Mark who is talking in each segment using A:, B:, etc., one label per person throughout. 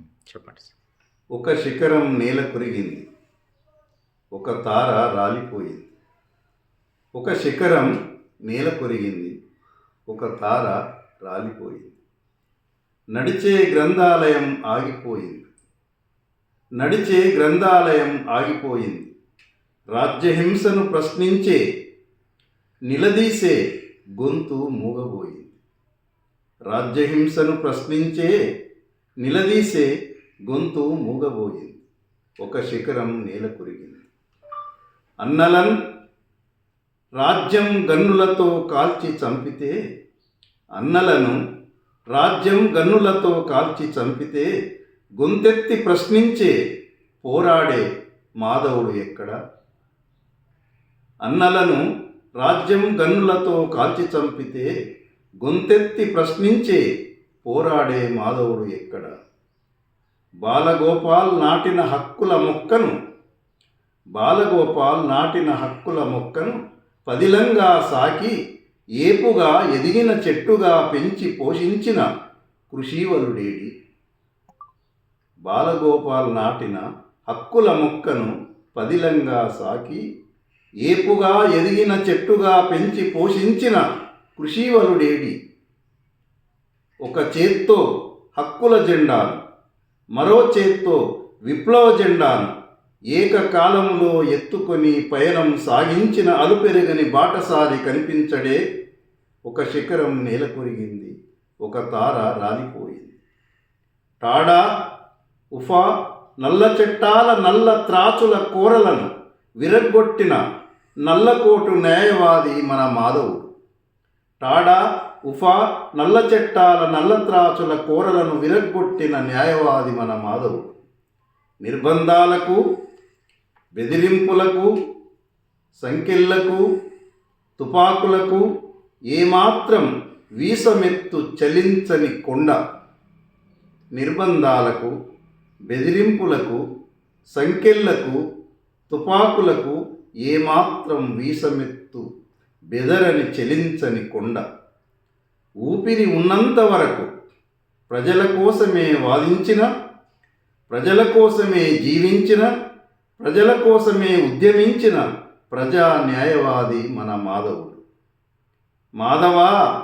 A: చెప్పండి
B: ఒక శిఖరం నేల కొరిగింది. ఒక తార రాలిపోయింది. ఒక శిఖరం నేల కొరిగింది. ఒక తార రాలిపోయింది. నడిచే గ్రంథాలయం ఆగిపోయింది. నడిచే గ్రంథాలయం ఆగిపోయింది. రాజ్యహింసను ప్రశ్నించే నిలదీసే గొంతు మూగబోయింది. రాజ్యహింసను ప్రశ్నించే నిలదీసే గొంతు మూగబోయింది. ఒక శిఖరం నేల కురిగింది. అన్నలన్ రాజ్యం గన్నులతో కాల్చి చంపితే అన్నలను రాజ్యం గన్నులతో కాల్చి చంపితే గొంతెత్తి ప్రశ్నించే పోరాడే మాధవుడు ఎక్కడ? అన్నలను రాజ్యం గన్నులతో కాల్చి చంపితే గొంతెత్తి ప్రశ్నించే పోరాడే మాధవుడు ఎక్కడ? బాలగోపాల్ నాటిన హక్కుల మొక్కను బాలగోపాల్ నాటిన హక్కుల మొక్కను పదిలంగా సాకి ఏపుగా ఎదిగిన చెట్టుగా పెంచి పోషించిన కృషీవలుడేడి బాలగోపాల్ నాటిన హక్కుల మొక్కను పదిలంగా సాకి ఏపుగా ఎదిగిన చెట్టుగా పెంచి పోషించిన కృషీవలుడేడి ఒక చేత్తో హక్కుల జెండాను మరో చేత్తో విప్లవ జెండాను ఏకకాలంలో ఎత్తుకొని పయనం సాగించిన అలుపెరగని బాటసారి కనిపించడే ఒక శిఖరం నేల కొరిగింది ఒక తార రాలిపోయింది. టాడా ఉఫా నల్ల చెట్టాల నల్ల త్రాచుల కూరలను విరగ్గొట్టిన నల్లకోటు న్యాయవాది మన మాధవుడు. టాడా ఉఫా నల్ల చెట్టాల నల్ల త్రాచుల కూరలను విరగ్గొట్టిన న్యాయవాది మన మాధవుడు నిర్బంధాలకు బెదిరింపులకు సంకెళ్ళకు తుపాకులకు ఏమాత్రం వీసమెత్తు చలించని కొండ. నిర్బంధాలకు బెదిరింపులకు సంకెళ్ళకు తుపాకులకు ఏమాత్రం వీసమెత్తు బెదరని చెలించని కొండ. ఊపిరి ఉన్నంత వరకు ప్రజల కోసమే వాదించిన ప్రజల కోసమే జీవించిన ప్రజల కోసమే ఉద్యమించిన ప్రజా న్యాయవాది మన మాధవుడు. మాధవా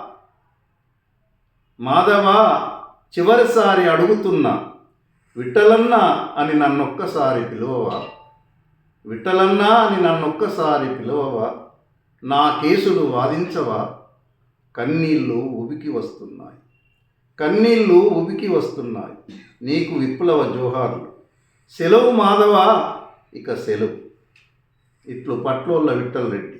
B: మాధవా చివరిసారి అడుగుతున్నా విఠలన్న అని నన్నొక్కసారి పిలువవా? విఠలన్నా అని నన్నొక్కసారి పిలువవా? నా కేసులు వాదించవా? కన్నీళ్ళు ఉబికి వస్తున్నాయి. కన్నీళ్ళు ఉబికి వస్తున్నాయి. నీకు విప్లవ జోహార్లు. సెలవు మాధవ? ఇక సెలవు. ఇట్లు పట్లోళ్ళ విట్టల్ రెడ్డి.